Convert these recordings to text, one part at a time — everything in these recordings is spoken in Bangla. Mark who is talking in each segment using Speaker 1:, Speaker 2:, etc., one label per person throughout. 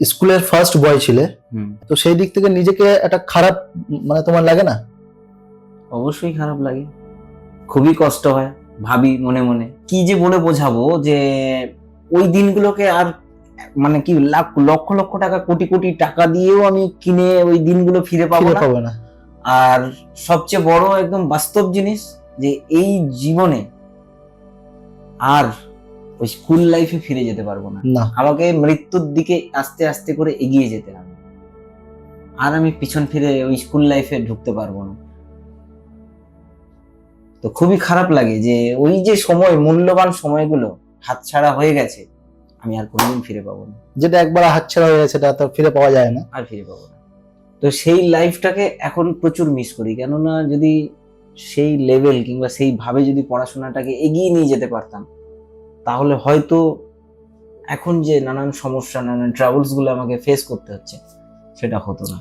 Speaker 1: স্কুলের ফার্স্ট বয় ছিলে তো সেই দিক থেকে নিজেকে একটা খারাপ মানে তোমার লাগে না?
Speaker 2: অবশ্যই খারাপ লাগে। খুবই কষ্ট হয় ভাবি মনে মনে। কি যে বলে বোঝাবো যে ওই দিনগুলোকে আর মানে কি লাখ লক্ষ লক্ষ টাকা কোটি কোটি টাকা দিয়েও আমি কিনে ওই দিনগুলো ফিরে পাবো না।
Speaker 1: না।
Speaker 2: আর সবচেয়ে বড় একদম বাস্তব জিনিস যে এই জীবনে আর ওই স্কুল লাইফে ফিরে যেতে পারব না। আমাকে মৃত্যুর দিকে আস্তে আস্তে করে এগিয়ে যেতে হবে। আর আমি পিছন ফিরে ওই স্কুল লাইফে ঢুকতে পারব না। তো খুবই খারাপ লাগে যে ওই যে সময় মূল্যবান সময়গুলো হাতছাড়া হয়ে গেছে আমি আর কোনোদিন ফিরে পাবো না।
Speaker 1: যেটা একবার হাতছাড়া হয়ে গেছে সেটা তো ফিরে পাওয়া যায় না।
Speaker 2: আর ফিরে পাবো না। তো সেই লাইফটাকে এখন প্রচুর মিস করি। কেননা যদি সেই লেভেল কিংবা সেই ভাবে যদি পড়াশোনাটাকে এগিয়ে নিয়ে যেতে পারতাম তাহলে হয়তো এখন যে নানান সমস্যা নানান ট্রাভেলসগুলো আমাকে ফেস করতে হচ্ছে সেটা হতো না।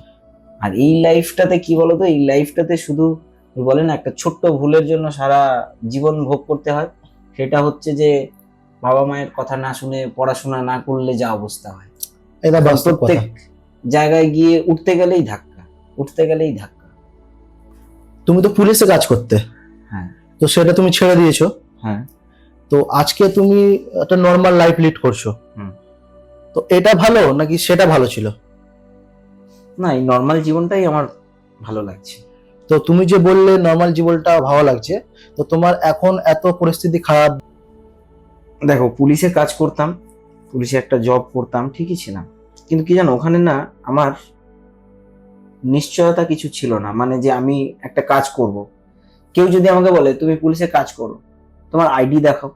Speaker 2: আর এই লাইফটাতে কি বলতো? এই লাইফটাতে শুধু বলে না একটা ছোট্ট ভুলের জন্য সারা জীবন ভোগ করতে হয়। সেটা হচ্ছে যে বাবা মায়ের কথা না শুনে পড়াশোনা না করলে যা অবস্থা হয়।
Speaker 1: এটা বাস্তব
Speaker 2: প্রত্যেক জায়গায় গিয়ে উঠতে গেলেই ধাক্কা উঠতে গেলেই ধাক্কা।
Speaker 1: তুমি তো পুলিশে কাজ করতে।
Speaker 2: হ্যাঁ।
Speaker 1: তো সেটা তুমি ছেড়ে দিয়েছ।
Speaker 2: হ্যাঁ।
Speaker 1: তো আজকে তুমি একটা নর্মাল লাইফ লিড করছ।
Speaker 2: হুম।
Speaker 1: তো এটা ভালো নাকি সেটা ভালো ছিল?
Speaker 2: না এই নর্মাল জীবনটাই আমার ভালো লাগছে।
Speaker 1: তো তুমি যে বললে নর্মাল জীবনটা ভালো লাগছে তো তোমার এখন এত পরিস্থিতি খারাপ।
Speaker 2: দেখো পুলিশে কাজ করতাম পুলিশে একটা জব করতাম ঠিকই ছিলাম। কিন্তু কি জানো ওখানে না আমার নিশ্চয়তা কিছু ছিল না। মানে যে আমি একটা কাজ করব। কেউ যদি আমাকে বলে তুমি পুলিশে কাজ করো। তোমার আইডি দেখাও।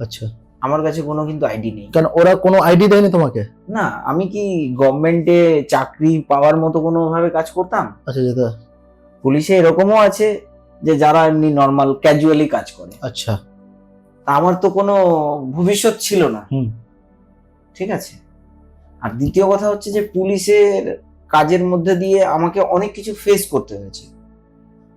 Speaker 1: আচ্ছা।
Speaker 2: আমার কাছে কোনো কিন্তু আইডি নেই।
Speaker 1: কেন ওরা কোনো আইডি দেয়নি তোমাকে?
Speaker 2: না আমি কি গভর্নমেন্টে চাকরি পাওয়ার মতো কোনো ভাবে কাজ করতাম?
Speaker 1: আচ্ছা যেটা।
Speaker 2: পুলিশে এরকমও আছে যে যারা এমনি নর্মাল ক্যাজুয়ালি কাজ করে।
Speaker 1: আচ্ছা।
Speaker 2: তা আমার তো কোনো ভবিষ্যৎ ছিল না। ঠিক আছে? আর দ্বিতীয় কথা হচ্ছে যে পুলিশের কাজের মধ্যে দিয়ে আমাকে অনেক কিছু ফেস করতে হয়েছে।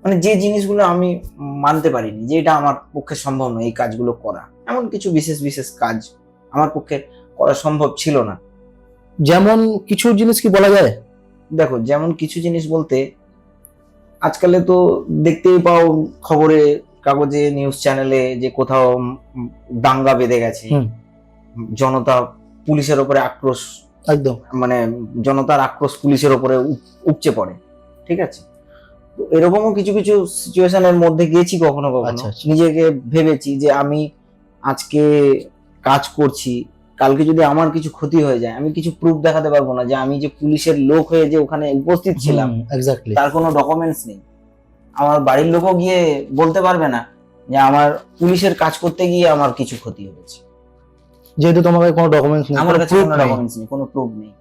Speaker 2: মানে যে জিনিসগুলো আমি মানতে পারিনি যে এটা আমার পক্ষে সম্ভব নয় এই কাজগুলো করা এমন কিছু বিশেষ বিশেষ কাজ আমার পক্ষে করা সম্ভব ছিল না।
Speaker 1: যেমন কিছু জিনিস কি বলা যায়?
Speaker 2: দেখো যেমন কিছু জিনিস বলতে আজকালে তো দেখতেই পাও খবরে কাগজে নিউজ চ্যানেলে যে কোথাও দাঙ্গা বেঁধে গেছে। জনতা পুলিশের ওপরে আক্রোশ
Speaker 1: একদম।
Speaker 2: মানে জনতার আক্রোশ পুলিশের ওপরে উপচে পড়ে ঠিক আছে? এরকমও কিছু কিছু সিচুয়েশনের মধ্যে গেছি কখনো কখনো।
Speaker 1: আচ্ছা, আচ্ছা।
Speaker 2: নিজেকে ভেবেছি যে আমি আজকে কাজ করছি কালকে যদি আমার কিছু ক্ষতি হয়ে যায় আমি কিছু প্রুফ দেখাতে পারব না যে আমি যে পুলিশের লোক হয়ে যে ওখানে উপস্থিত ছিলাম
Speaker 1: এক্স্যাক্টলি
Speaker 2: তার কোনো ডকুমেন্টস নেই। আমার বাড়ির লোকও গিয়ে বলতে পারবে না যে আমার পুলিশের কাজ করতে গিয়ে আমার কিছু ক্ষতি হয়েছে।
Speaker 1: যেহেতু তোমাকে কোনো ডকুমেন্টস নেই
Speaker 2: আমার কাছে কোনো ডকুমেন্টস নেই। কোনো প্রুফ নেই।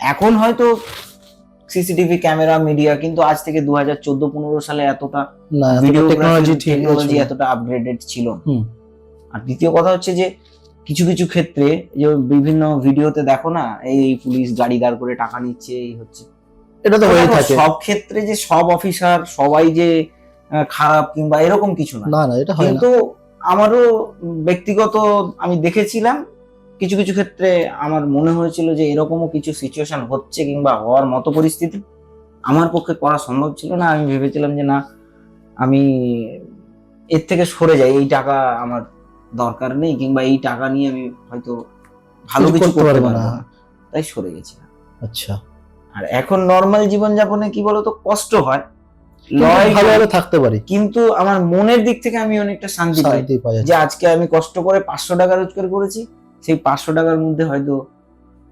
Speaker 2: এখন হয়তো সিসিটিভি ক্যামেরা মিডিয়া কিন্তু আজ থেকে দু হাজার চোদ্দ পনেরো সালে এতটা ভিডিও
Speaker 1: টেকনোলজি
Speaker 2: এতটা আপগ্রেডেড ছিল আর দ্বিতীয় কথা হচ্ছে যে কিছু কিছু ক্ষেত্রে যে বিভিন্ন ভিডিওতে দেখো না এই পুলিশ গাড়ি দাঁড় করে টাকা নিচ্ছে এই হচ্ছে।
Speaker 1: এটা তো হয়ে থাকে।
Speaker 2: সব ক্ষেত্রে যে সব অফিসার সবাই যে খারাপ কিংবা এরকম কিছু না
Speaker 1: না এটা হয় না।
Speaker 2: কিন্তু আমারও ব্যক্তিগত আমি দেখেছিলাম কিছু কিছু ক্ষেত্রে আমার মনে হয়েছিল যে এরকমও কিছু সিচুয়েশন হচ্ছে কিংবা হওয়ার মতো পরিস্থিতি। আমার পক্ষে করা সম্ভব ছিল না। আমি ভেবেছিলাম যে না আমি এর থেকে সরে যাই। এই টাকা আমার দরকার নেই কিংবা এই টাকা নিয়ে আমি হয়তো ভালো
Speaker 1: কিছু করতে পারব না।
Speaker 2: তাই সরে গেছিলাম।
Speaker 1: আচ্ছা।
Speaker 2: আর এখন নর্মাল জীবনযাপনে কি বলতো কষ্ট হয়।
Speaker 1: থাকতে পারি।
Speaker 2: কিন্তু আমার মনের দিক থেকে আমি অনেকটা শান্তি পাই। যে আজকে আমি কষ্ট করে পাঁচশো টাকা রোজগার করেছি সেই পাঁচশো টাকার মধ্যে হয়তো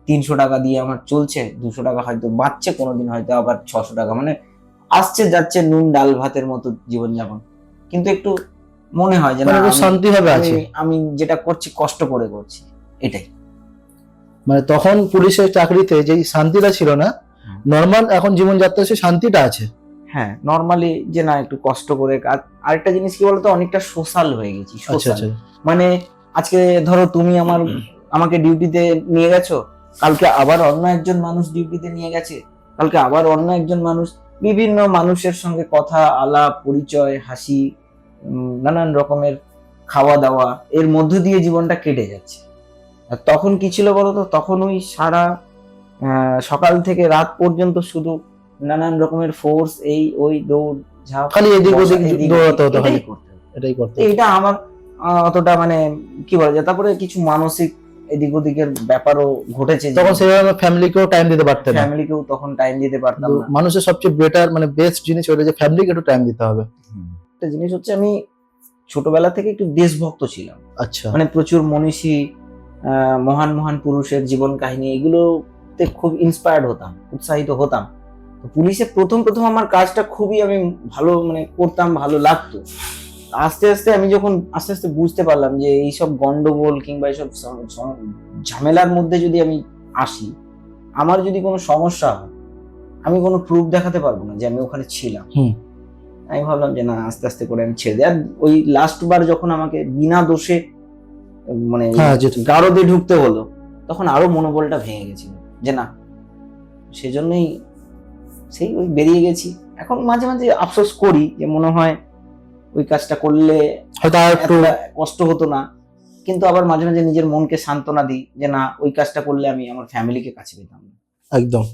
Speaker 2: তিনশো টাকা দিয়ে আমার চলছে দুশো টাকা হয়তো বাঁচছে কোনোদিন হয়তো আবার ছশো টাকা মানে আসছে যাচ্ছে নুন ডাল ভাতের মতো জীবনযাপন। কিন্তু একটু মনে হয় যে
Speaker 1: শান্তি ভাবে আছে।
Speaker 2: আমি- যেটা করছি কষ্ট করে করছি এটাই।
Speaker 1: মানে তখন পুলিশের চাকরিতে যে শান্তিটা ছিল না। নর্মাল এখন জীবনযাত্রা সে শান্তিটা আছে।
Speaker 2: হ্যাঁ নর্মালি যে না একটু কষ্ট করে আর আরেকটা জিনিস কি বলতো অনেকটা সোশ্যাল হয়ে গেছি
Speaker 1: আচ্ছা
Speaker 2: সোশ্যাল।
Speaker 1: আচ্ছা।
Speaker 2: মানে আজকে ধরো তুমি আমার আমাকে ডিউটিতে নিয়ে গেছো কালকে আবার অন্য একজন মানুষ ডিউটিতে নিয়ে গেছে কালকে আবার অন্য একজন মানুষ বিভিন্ন মানুষের সঙ্গে কথা আলাপ পরিচয় হাসি নানান রকমের খাওয়া দাওয়া এর মধ্য দিয়ে জীবনটা কেটে যাচ্ছে। আর তখন কি ছিল বলতো তখন ওই সারা আহ, সকাল থেকে রাত পর্যন্ত শুধু নানান রকমের ফোর্স এই ওই দৌড় ঝাঁপ
Speaker 1: খালি এদিক ওদিক দৌড়াতে হতো খালি।
Speaker 2: করতে
Speaker 1: এটাই করতে
Speaker 2: এটা আমার অতটা মানে কি বলা যায় তারপরে কিছু মানসিক এদিক ওদিকের ব্যাপারও ঘটেছে
Speaker 1: তখন সেভাবে ফ্যামিলিকেও টাইম দিতে পারতেন
Speaker 2: ফ্যামিলিকেও তখন টাইম দিতে পারতাম না।
Speaker 1: মানুষের সবচেয়ে বেটার মানে বেস্ট জিনিস ওটা যে ফ্যামিলিকে একটু টাইম দিতে হবে।
Speaker 2: একটা জিনিস হচ্ছে আমি ছোটবেলা থেকে একটু দেশভক্ত ছিলাম।
Speaker 1: আচ্ছা।
Speaker 2: মানে প্রচুর মনীষী আহ, মহান মহান পুরুষের জীবন কাহিনী এগুলোতে খুব ইন্সপায়ার্ড হতাম উৎসাহিত হতাম। পুলিশে প্রথম প্রথম আমার কাজটা খুবই আমি ভালো মানে করতাম ভালো লাগতো। আস্তে আস্তে আমি যখন আস্তে আস্তে বুঝতে পারলাম যে এইসব গন্ডগোল কিংবা এইসব ঝামেলার মধ্যে যদি আমি আসি আমার যদি কোনো সমস্যা হয় আমি কোনো প্রুফ দেখাতে পারব না যে আমি ওখানে ছিলাম। আমি ভাবলাম যে না আস্তে আস্তে করে আমি ছেড়ে দিই আর ওই লাস্ট বার যখন আমাকে বিনা দোষে মানে
Speaker 1: হ্যাঁ
Speaker 2: গারদে ঢুকতে হলো তখন আরও মনোবলটা ভেঙে গেছিল। যে না সেজন্যই সেই ওই বেরিয়ে গেছি। এখন মাঝে মাঝে আফসোস করি যে মনে হয় ওই কাজটা করলে
Speaker 1: হয়তো একটু
Speaker 2: কষ্ট হতো না। কিন্তু আবার মাঝে মাঝে নিজের মনকে সান্ত্বনা দিই যে না ওই কাজটা করলে আমি আমার ফ্যামিলিকে কাছে পেতাম
Speaker 1: একদম।